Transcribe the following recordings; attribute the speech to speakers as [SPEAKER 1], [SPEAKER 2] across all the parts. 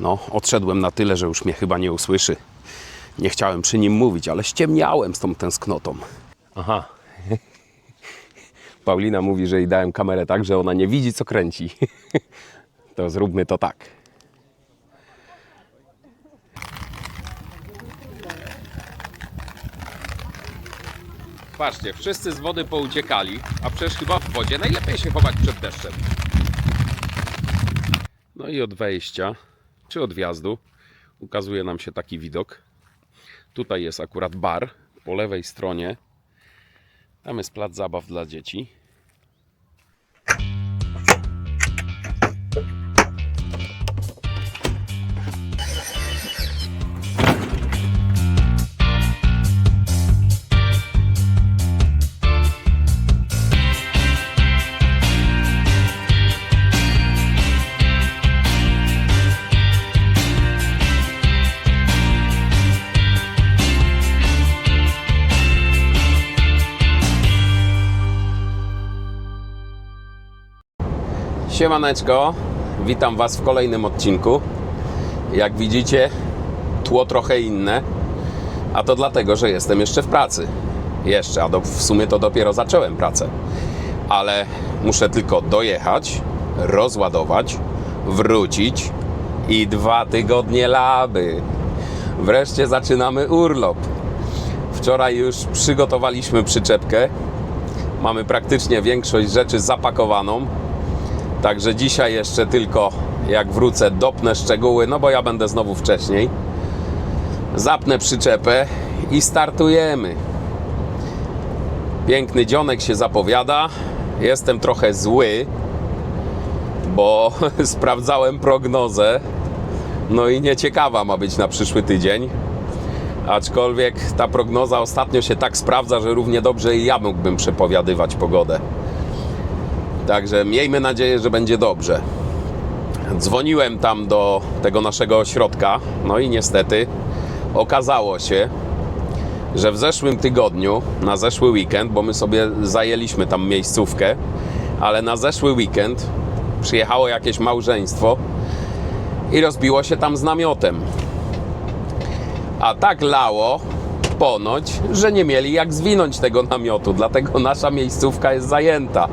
[SPEAKER 1] No, odszedłem na tyle, że już mnie chyba nie usłyszy. Nie chciałem przy nim mówić, ale ściemniałem z tą tęsknotą. Aha. Paulina mówi, że jej dałem kamerę tak, że ona nie widzi, co kręci. To zróbmy to tak. Patrzcie, wszyscy z wody pouciekali, a przecież chyba w wodzie najlepiej się chować przed deszczem. No i od wejścia, czy od wjazdu, ukazuje nam się taki widok. Tutaj jest akurat bar, po lewej stronie. Tam jest plac zabaw dla dzieci. Siemaneczko, witam Was w kolejnym odcinku. Jak widzicie, tło trochę inne, a to dlatego, że jestem jeszcze w pracy. Jeszcze, a do, w sumie to dopiero zacząłem pracę. Ale muszę tylko dojechać, rozładować, wrócić i dwa tygodnie laby. Wreszcie zaczynamy urlop. Wczoraj już przygotowaliśmy przyczepkę. Mamy praktycznie większość rzeczy zapakowaną. Także dzisiaj jeszcze tylko jak wrócę dopnę szczegóły, no bo ja będę znowu wcześniej. Zapnę przyczepę i startujemy. Piękny dzionek się zapowiada. Jestem trochę zły, bo sprawdzałem prognozę. No i nieciekawa ma być na przyszły tydzień. Aczkolwiek ta prognoza ostatnio się tak sprawdza, że równie dobrze i ja mógłbym przepowiadywać pogodę. Także miejmy nadzieję, że będzie dobrze. Dzwoniłem tam do tego naszego ośrodka, no i niestety okazało się, że w zeszłym tygodniu, na zeszły weekend, bo my sobie zajęliśmy tam miejscówkę, ale na zeszły weekend przyjechało jakieś małżeństwo i rozbiło się tam z namiotem. A tak lało ponoć, że nie mieli jak zwinąć tego namiotu, dlatego nasza miejscówka jest zajęta.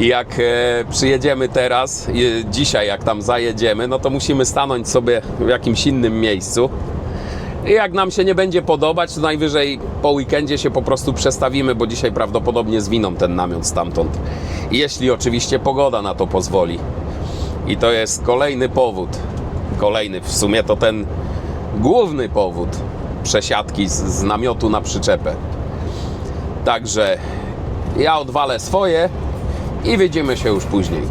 [SPEAKER 1] I jak e, przyjedziemy teraz, dzisiaj jak tam zajedziemy, no to musimy stanąć sobie w jakimś innym miejscu. I jak nam się nie będzie podobać, to najwyżej po weekendzie się po prostu przestawimy, bo dzisiaj prawdopodobnie zwiną ten namiot stamtąd. Jeśli oczywiście pogoda na to pozwoli. I to jest kolejny powód. Kolejny, w sumie to ten główny powód przesiadki z, z namiotu na przyczepę. Także ja odwalę swoje i widzimy się już później.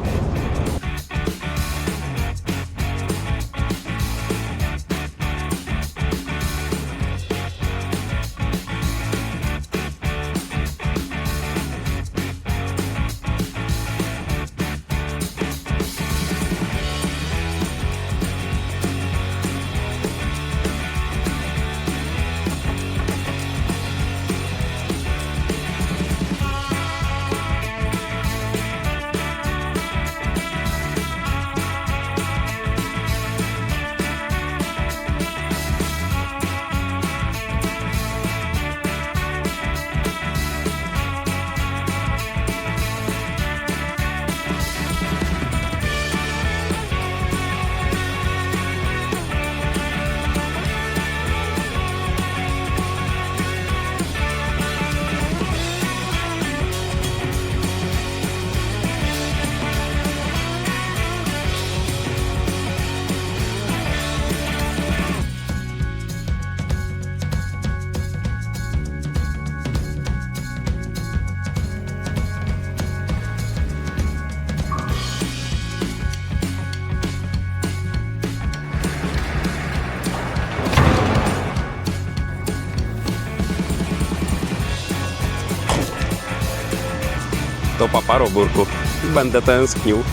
[SPEAKER 1] To paparo burku. Będę tęsknił.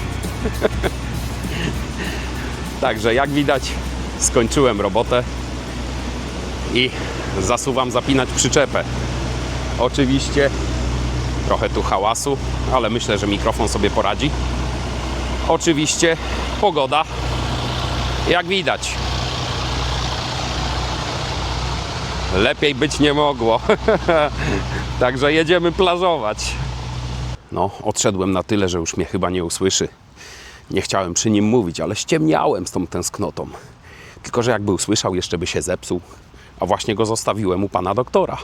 [SPEAKER 1] Także jak widać, skończyłem robotę i zasuwam zapinać przyczepę. Oczywiście trochę tu hałasu, ale myślę, że mikrofon sobie poradzi. Oczywiście pogoda Jak widać. Lepiej być nie mogło. Także jedziemy plażować. No, odszedłem na tyle, że już mnie chyba nie usłyszy. Nie chciałem przy nim mówić, ale ściemniałem z tą tęsknotą. Tylko, że jakby usłyszał, jeszcze by się zepsuł. A właśnie go zostawiłem u pana doktora.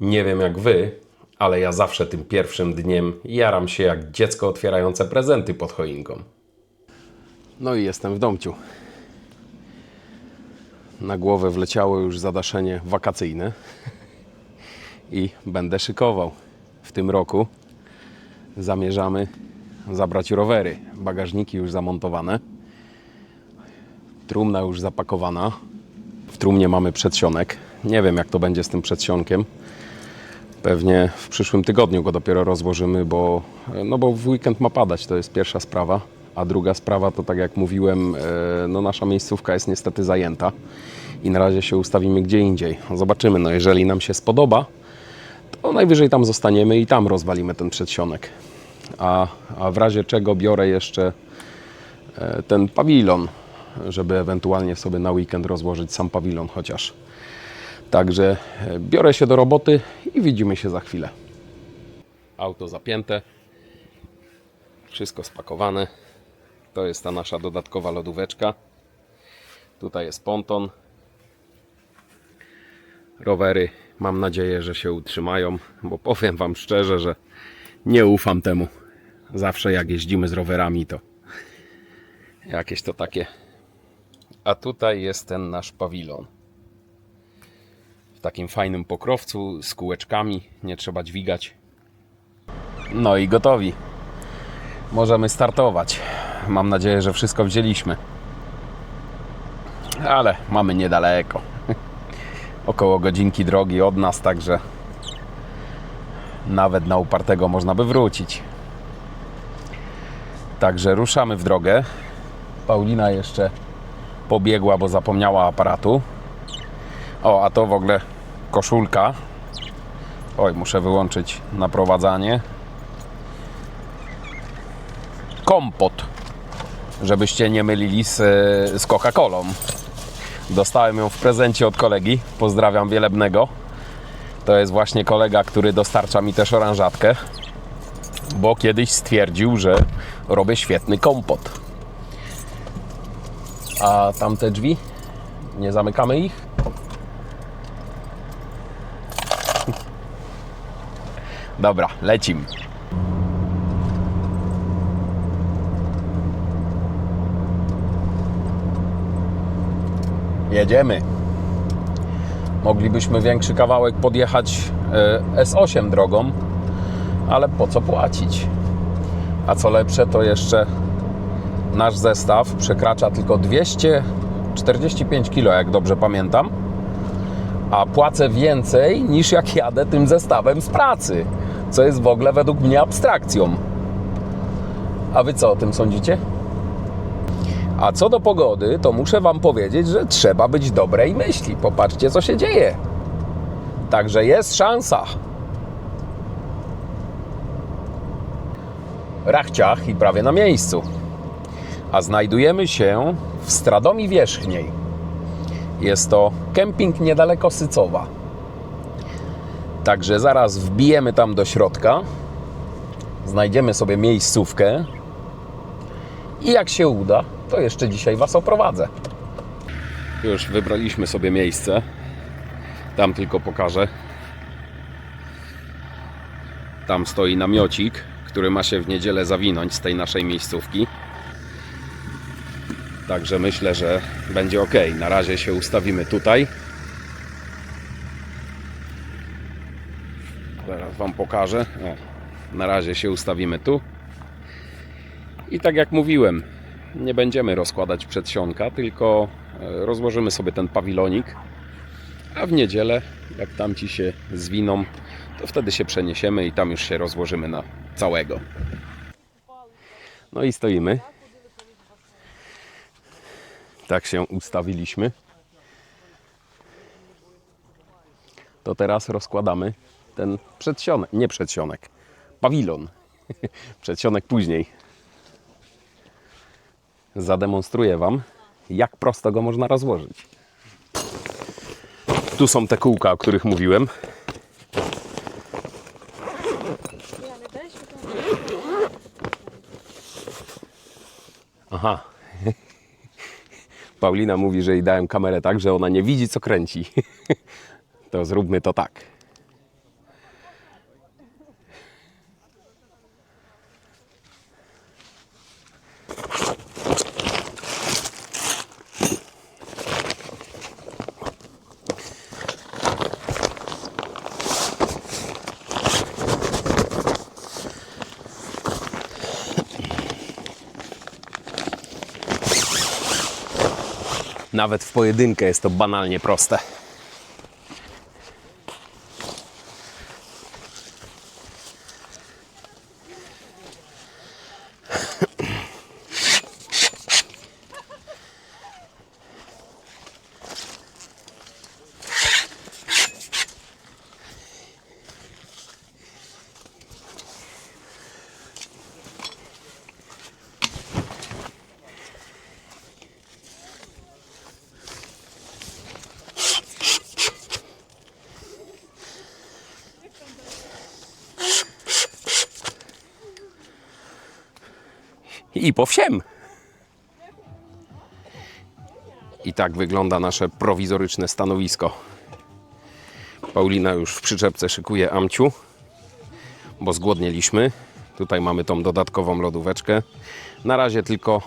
[SPEAKER 1] Nie wiem jak wy, ale ja zawsze tym pierwszym dniem jaram się jak dziecko otwierające prezenty pod choinką. No i jestem w domciu. Na głowę wleciało już zadaszenie wakacyjne i będę szykował. W tym roku zamierzamy zabrać rowery. Bagażniki już zamontowane. Trumna już zapakowana. W trumnie mamy przedsionek. Nie wiem jak to będzie z tym przedsionkiem. Pewnie w przyszłym tygodniu go dopiero rozłożymy, bo, no bo w weekend ma padać, to jest pierwsza sprawa. A druga sprawa to, tak jak mówiłem, e, no nasza miejscówka jest niestety zajęta i na razie się ustawimy gdzie indziej. Zobaczymy, no jeżeli nam się spodoba, najwyżej tam zostaniemy i tam rozwalimy ten przedsionek. A, a w razie czego biorę jeszcze e, ten pawilon, żeby ewentualnie sobie na weekend rozłożyć sam pawilon chociaż. Także e, biorę się do roboty i widzimy się za chwilę. Auto zapięte, wszystko spakowane. To jest ta nasza dodatkowa lodóweczka. Tutaj jest ponton. Rowery mam nadzieję, że się utrzymają, bo powiem Wam szczerze, że nie ufam temu. Zawsze jak jeździmy z rowerami, to jakieś to takie. A tutaj jest ten nasz pawilon w takim fajnym pokrowcu z kółeczkami, nie trzeba dźwigać. No i gotowi. Możemy startować. Mam nadzieję, że wszystko wzięliśmy. Ale mamy niedaleko. Około godzinki drogi od nas, także nawet na upartego można by wrócić. Także ruszamy w drogę. Paulina jeszcze pobiegła, bo zapomniała aparatu. O, a to w ogóle koszulka. Oj, muszę wyłączyć naprowadzanie. Kompot. Żebyście nie mylili z, z Coca-Colą. Dostałem ją w prezencie od kolegi. Pozdrawiam Wielebnego. To jest właśnie kolega, który dostarcza mi też oranżatkę. Bo kiedyś stwierdził, że robię świetny kompot. A tamte drzwi? Nie zamykamy ich? Dobra, lecim. Jedziemy. Moglibyśmy większy kawałek podjechać e, S8 drogą, ale po co płacić? A co lepsze, to jeszcze nasz zestaw przekracza tylko 245 kg, jak dobrze pamiętam a płacę więcej niż jak jadę tym zestawem z pracy, co jest w ogóle według mnie abstrakcją. A wy co o tym sądzicie? A co do pogody, to muszę wam powiedzieć, że trzeba być dobrej myśli. Popatrzcie, co się dzieje. Także jest szansa. Rachciach i prawie na miejscu. A znajdujemy się w Stradomii Wierzchniej. Jest to kemping niedaleko Sycowa. Także zaraz wbijemy tam do środka, znajdziemy sobie miejscówkę i jak się uda, to jeszcze dzisiaj Was oprowadzę. Już wybraliśmy sobie miejsce. Tam tylko pokażę. Tam stoi namiocik, który ma się w niedzielę zawinąć z tej naszej miejscówki. Także myślę, że będzie ok. Na razie się ustawimy tutaj. Zaraz Wam pokażę. O, na razie się ustawimy tu. I tak jak mówiłem, nie będziemy rozkładać przedsionka, tylko e, rozłożymy sobie ten pawilonik. A w niedzielę, jak tamci się zwiną, to wtedy się przeniesiemy i tam już się rozłożymy na całego. No i stoimy. Tak się ustawiliśmy. To teraz rozkładamy ten przedsionek, nie przedsionek, pawilon. Przedsionek później. Zademonstruję Wam, jak prosto go można rozłożyć. Tu są te kółka, o których mówiłem. Aha. Paulina mówi, że jej dałem kamerę tak, że ona nie widzi, co kręci. To zróbmy to tak. Nawet w pojedynkę jest to banalnie proste. I po wsiem. I tak wygląda nasze prowizoryczne stanowisko. Paulina już w przyczepce szykuje amciu, bo zgłodnieliśmy. Tutaj mamy tą dodatkową lodóweczkę. Na razie tylko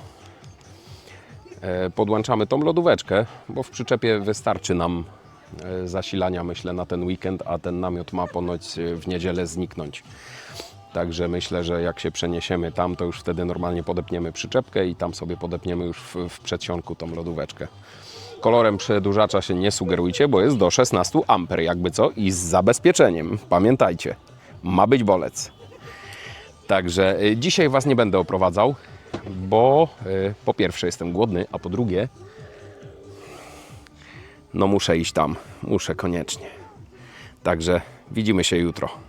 [SPEAKER 1] e, podłączamy tą lodóweczkę, bo w przyczepie wystarczy nam e, zasilania, myślę, na ten weekend, a ten namiot ma ponoć e, w niedzielę zniknąć. Także myślę, że jak się przeniesiemy tam, to już wtedy normalnie podepniemy przyczepkę i tam sobie podepniemy już w, w przedsionku tą lodóweczkę. Kolorem przedłużacza się nie sugerujcie, bo jest do 16 A, jakby co, i z zabezpieczeniem. Pamiętajcie, ma być bolec. Także y, dzisiaj Was nie będę oprowadzał, bo y, po pierwsze jestem głodny, a po drugie, no muszę iść tam, muszę koniecznie. Także widzimy się jutro.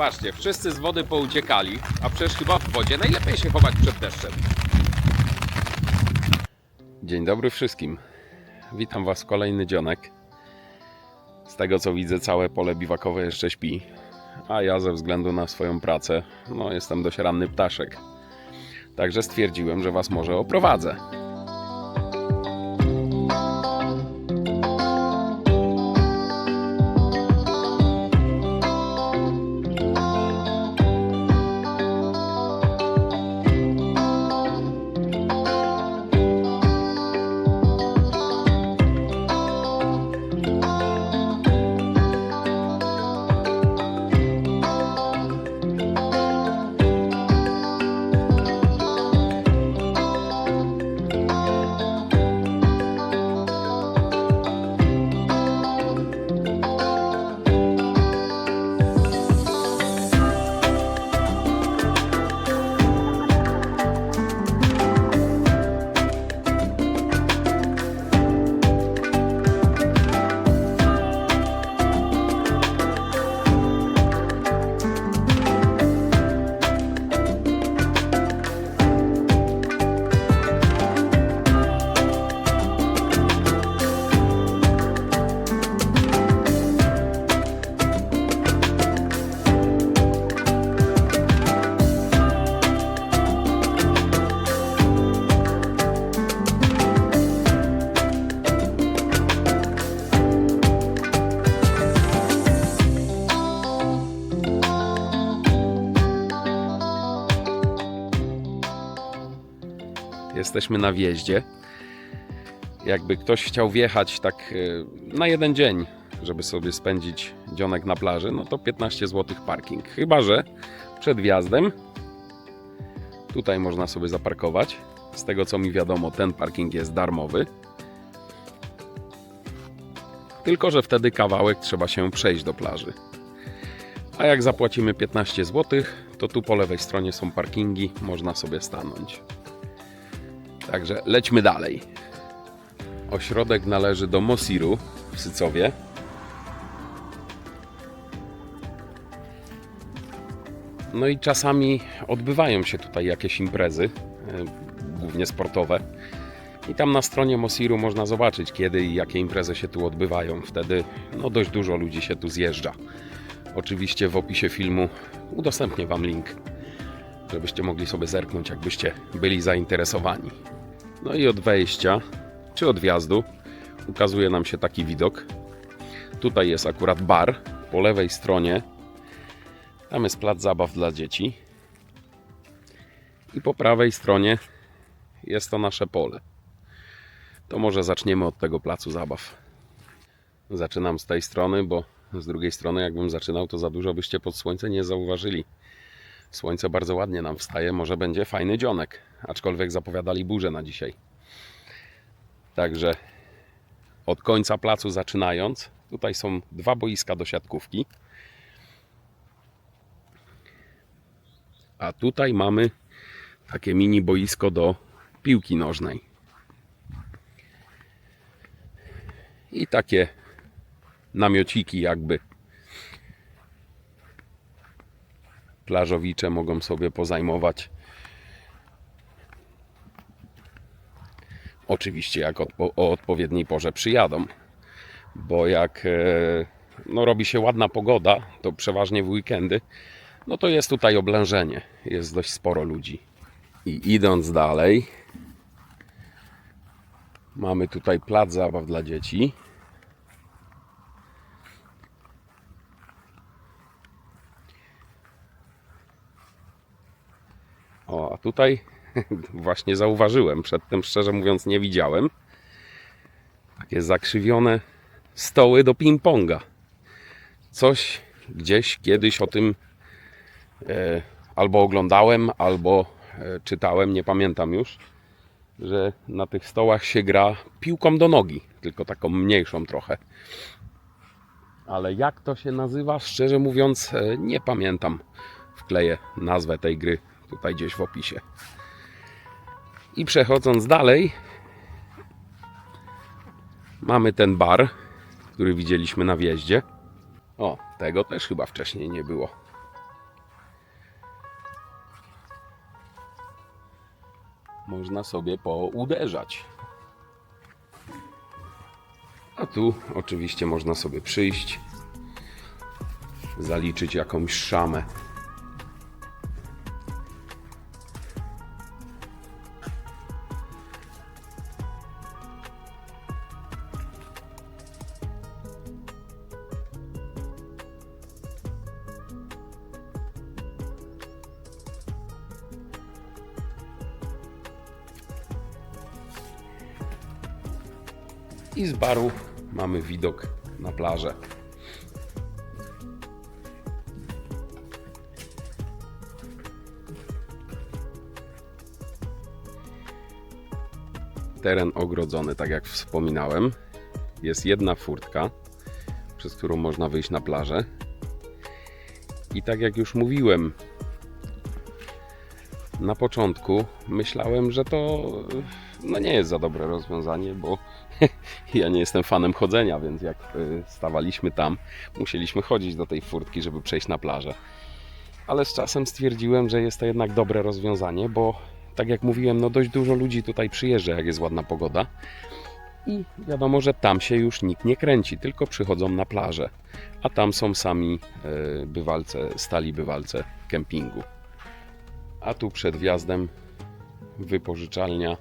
[SPEAKER 1] Patrzcie, wszyscy z wody pouciekali, a przecież chyba w wodzie najlepiej się chować przed deszczem. Dzień dobry wszystkim. Witam Was w kolejny dzionek. Z tego co widzę, całe pole biwakowe jeszcze śpi, a ja ze względu na swoją pracę, no jestem dość ranny ptaszek. Także stwierdziłem, że Was może oprowadzę. Jesteśmy na wjeździe. jakby ktoś chciał wjechać tak e, na jeden dzień, żeby sobie spędzić dzionek na plaży, no to 15 zł parking. Chyba, że przed wjazdem tutaj można sobie zaparkować. Z tego co mi wiadomo, ten parking jest darmowy. Tylko, że wtedy kawałek trzeba się przejść do plaży. A jak zapłacimy 15 zł, to tu po lewej stronie są parkingi, można sobie stanąć. Także lećmy dalej. Ośrodek należy do Mosiru w Sycowie. No i czasami odbywają się tutaj jakieś imprezy, e, głównie sportowe. I tam na stronie Mosiru można zobaczyć, kiedy i jakie imprezy się tu odbywają. Wtedy no, dość dużo ludzi się tu zjeżdża. Oczywiście w opisie filmu udostępnię Wam link, żebyście mogli sobie zerknąć, jakbyście byli zainteresowani. No i od wejścia czy od wjazdu ukazuje nam się taki widok. Tutaj jest akurat bar po lewej stronie. Tam jest plac zabaw dla dzieci. I po prawej stronie jest to nasze pole. To może zaczniemy od tego placu zabaw. Zaczynam z tej strony, bo z drugiej strony, jakbym zaczynał, to za dużo byście pod słońce nie zauważyli. Słońce bardzo ładnie nam wstaje, może będzie fajny dzionek, aczkolwiek zapowiadali burzę na dzisiaj. Także od końca placu zaczynając, tutaj są dwa boiska do siatkówki. A tutaj mamy takie mini boisko do piłki nożnej. I takie namiociki jakby plażowicze mogą sobie pozajmować. Oczywiście jak odpo- o odpowiedniej porze przyjadą, bo jak e, no, robi się ładna pogoda, to przeważnie w weekendy, no to jest tutaj oblężenie, jest dość sporo ludzi. I idąc dalej, mamy tutaj plac zabaw dla dzieci. O, a tutaj właśnie zauważyłem, przedtem szczerze mówiąc nie widziałem. Takie zakrzywione stoły do ping-ponga. Coś gdzieś kiedyś o tym e, albo oglądałem, albo e, czytałem, nie pamiętam już, że na tych stołach się gra piłką do nogi, tylko taką mniejszą trochę. Ale jak to się nazywa, szczerze mówiąc, e, nie pamiętam. Wkleję nazwę tej gry tutaj gdzieś w opisie. I przechodząc dalej, mamy ten bar, który widzieliśmy na wjeździe. O, tego też chyba wcześniej nie było. Można sobie pouderzać. A tu oczywiście można sobie przyjść, zaliczyć jakąś szamę. I z baru mamy widok na plażę. Teren ogrodzony, tak jak wspominałem. Jest jedna furtka, przez którą można wyjść na plażę. I tak jak już mówiłem, na początku myślałem, że to no nie jest za dobre rozwiązanie, bo ja nie jestem fanem chodzenia, więc jak y, stawaliśmy tam, musieliśmy chodzić do tej furtki, żeby przejść na plażę. Ale z czasem stwierdziłem, że jest to jednak dobre rozwiązanie, bo tak jak mówiłem, no dość dużo ludzi tutaj przyjeżdża, jak jest ładna pogoda. I wiadomo, że tam się już nikt nie kręci, tylko przychodzą na plażę. A tam są sami y, bywalce, stali bywalce kempingu. A tu przed wjazdem wypożyczalnia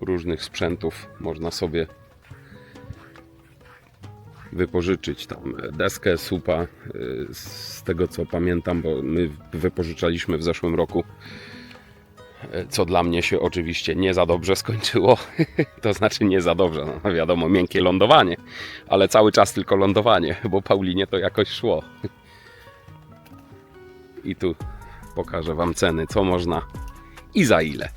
[SPEAKER 1] różnych sprzętów. Można sobie wypożyczyć tam deskę, supa. y, Z tego co pamiętam, bo my wypożyczaliśmy w zeszłym roku e, co dla mnie się oczywiście nie za dobrze skończyło. to znaczy nie za dobrze, no wiadomo, miękkie lądowanie, ale cały czas tylko lądowanie, bo Paulinie to jakoś szło. I tu pokażę Wam ceny, co można i za ile.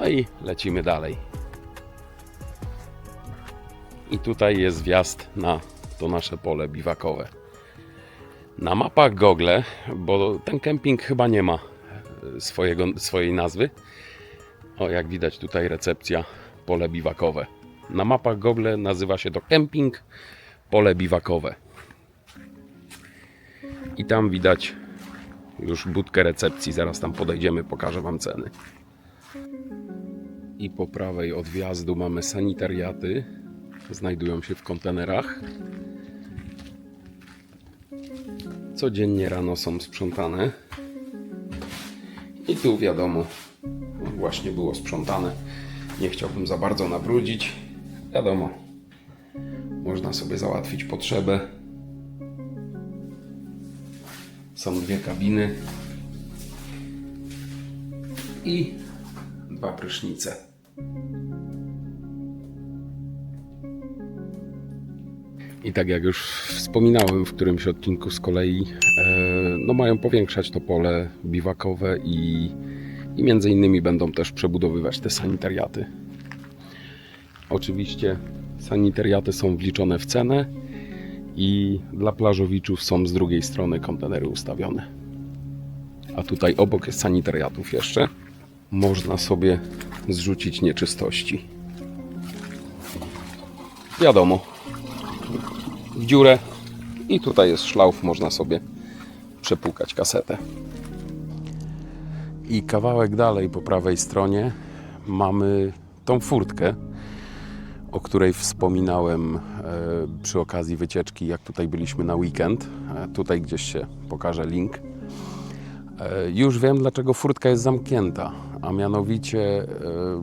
[SPEAKER 1] No i lecimy dalej. I tutaj jest wjazd na to nasze pole biwakowe. Na mapach Google, bo ten kemping chyba nie ma e, swojego, swojej nazwy. O, jak widać tutaj recepcja pole biwakowe. Na mapach Google nazywa się to kemping pole biwakowe. I tam widać już budkę recepcji. Zaraz tam podejdziemy, pokażę Wam ceny. I po prawej od wjazdu mamy sanitariaty. Znajdują się w kontenerach. Codziennie rano są sprzątane. I tu wiadomo, no właśnie było sprzątane. Nie chciałbym za bardzo nabrudzić. Wiadomo, można sobie załatwić potrzebę. Są dwie kabiny i dwa prysznice. I tak jak już wspominałem w którymś odcinku z kolei, e, no mają powiększać to pole biwakowe i, i między innymi będą też przebudowywać te sanitariaty. Oczywiście sanitariaty są wliczone w cenę i dla plażowiczów są z drugiej strony kontenery ustawione. A tutaj obok sanitariatów jeszcze. Można sobie zrzucić nieczystości. Wiadomo, w dziurę i tutaj jest szlauf, można sobie przepłukać kasetę. I kawałek dalej po prawej stronie mamy tą furtkę, o której wspominałem e, przy okazji wycieczki, jak tutaj byliśmy na weekend. E, Tutaj gdzieś się pokaże link. E, Już wiem, dlaczego furtka jest zamknięta, a mianowicie e,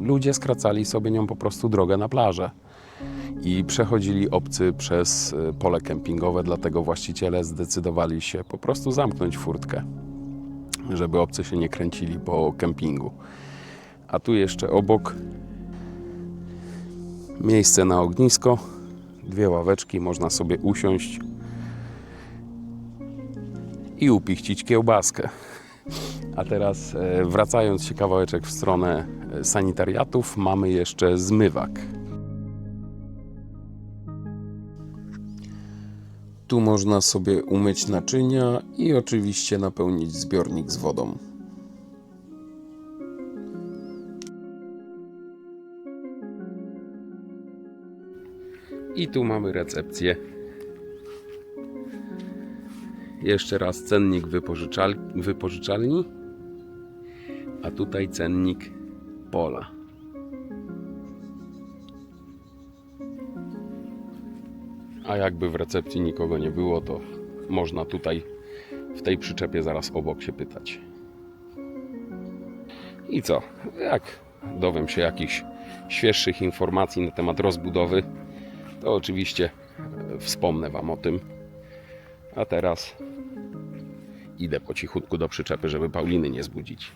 [SPEAKER 1] ludzie skracali sobie nią po prostu drogę na plażę i przechodzili obcy przez e, pole kempingowe, dlatego właściciele zdecydowali się po prostu zamknąć furtkę, żeby obcy się nie kręcili po kempingu. A tu jeszcze obok miejsce na ognisko, dwie ławeczki, można sobie usiąść i upichcić kiełbaskę. A teraz e, wracając się kawałeczek w stronę e, sanitariatów, mamy jeszcze zmywak. Tu można sobie umyć naczynia i oczywiście napełnić zbiornik z wodą. I tu mamy recepcję. Jeszcze raz cennik wypożyczal, wypożyczalni, a tutaj cennik pola. A jakby w recepcji nikogo nie było, to można tutaj w tej przyczepie zaraz obok się pytać. I co? Jak dowiem się jakichś świeższych informacji na temat rozbudowy, to oczywiście wspomnę Wam o tym. A teraz idę po cichutku do przyczepy, żeby Pauliny nie zbudzić.